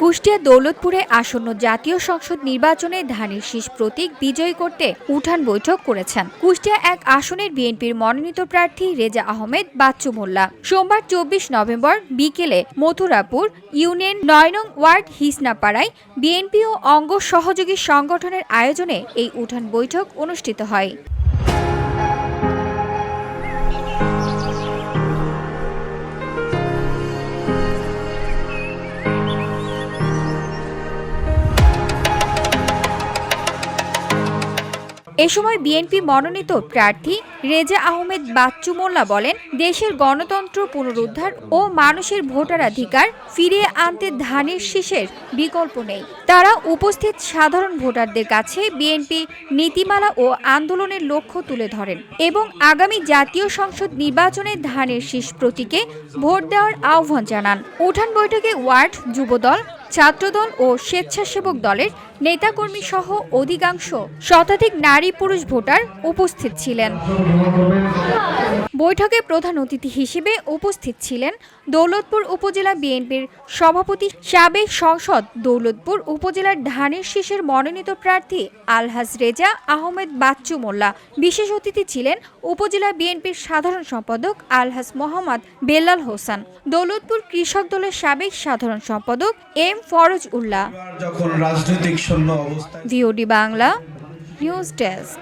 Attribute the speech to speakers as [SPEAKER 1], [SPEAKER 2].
[SPEAKER 1] কুষ্টিয়া দৌলতপুরে আসন্ন জাতীয় সংসদ নির্বাচনে ধানের শীষ প্রতীক বিজয়ী করতে উঠান বৈঠক করেছেন। কুষ্টিয়া এক আসনের বিএনপির মনোনীত প্রার্থী রেজা আহমেদ, বাচ্চু মোল্লা। সোমবার চব্বিশ নভেম্বর বিকেলে মথুরাপুর ইউনিয়ন নয় নং ওয়ার্ড হিসনাপাড়ায় বিএনপি ও অঙ্গ সহযোগী সংগঠনের আয়োজনে এই উঠান বৈঠক অনুষ্ঠিত হয়। এ সময় বিএনপি মনোনীত প্রার্থী রেজা আহমেদ বাচ্চু মোল্লা বলেন, দেশের গণতন্ত্র পুনরুদ্ধার ও মানুষের ভোটাধিকার ফিরিয়ে আনতে ধানের শীষের বিকল্প নেই। তারা উপস্থিত সাধারণ ভোটারদের কাছে বিএনপি নীতিমালা ও আন্দোলনের লক্ষ্য তুলে ধরেন এবং আগামী জাতীয় সংসদ নির্বাচনে ধানের শীষ প্রতীকে ভোট দেওয়ার আহ্বান জানান। উঠান বৈঠকে ওয়ার্ড যুবদল ছাত্রদল ও স্বেচ্ছাসেবক দলের নেতাকর্মী সহ অধিকাংশ শতাধিক নারী পুরুষ ভোটার উপস্থিত ছিলেন। বৈঠকে প্রধান অতিথি হিসেবে উপস্থিত ছিলেন দৌলতপুর উপজেলা বিএনপির সভাপতি সাবেক সংসদ দৌলতপুর উপজেলার ধানের শীষের মনোনীত প্রার্থী আলহাজ রেজা আহমেদ বাচ্চু মোল্লা। বিশেষ অতিথি ছিলেন উপজেলা বিএনপির সাধারণ সম্পাদক আলহাজ মোহাম্মদ বেল্লাল হোসেন। দৌলতপুর কৃষক দলের সাবেক সাধারণ সম্পাদক এম ফরজ উল্লাহ।
[SPEAKER 2] যখন রাজনৈতিক শূন্য অবস্থায়
[SPEAKER 1] ভিওডি বাংলা নিউজ ডেস্ক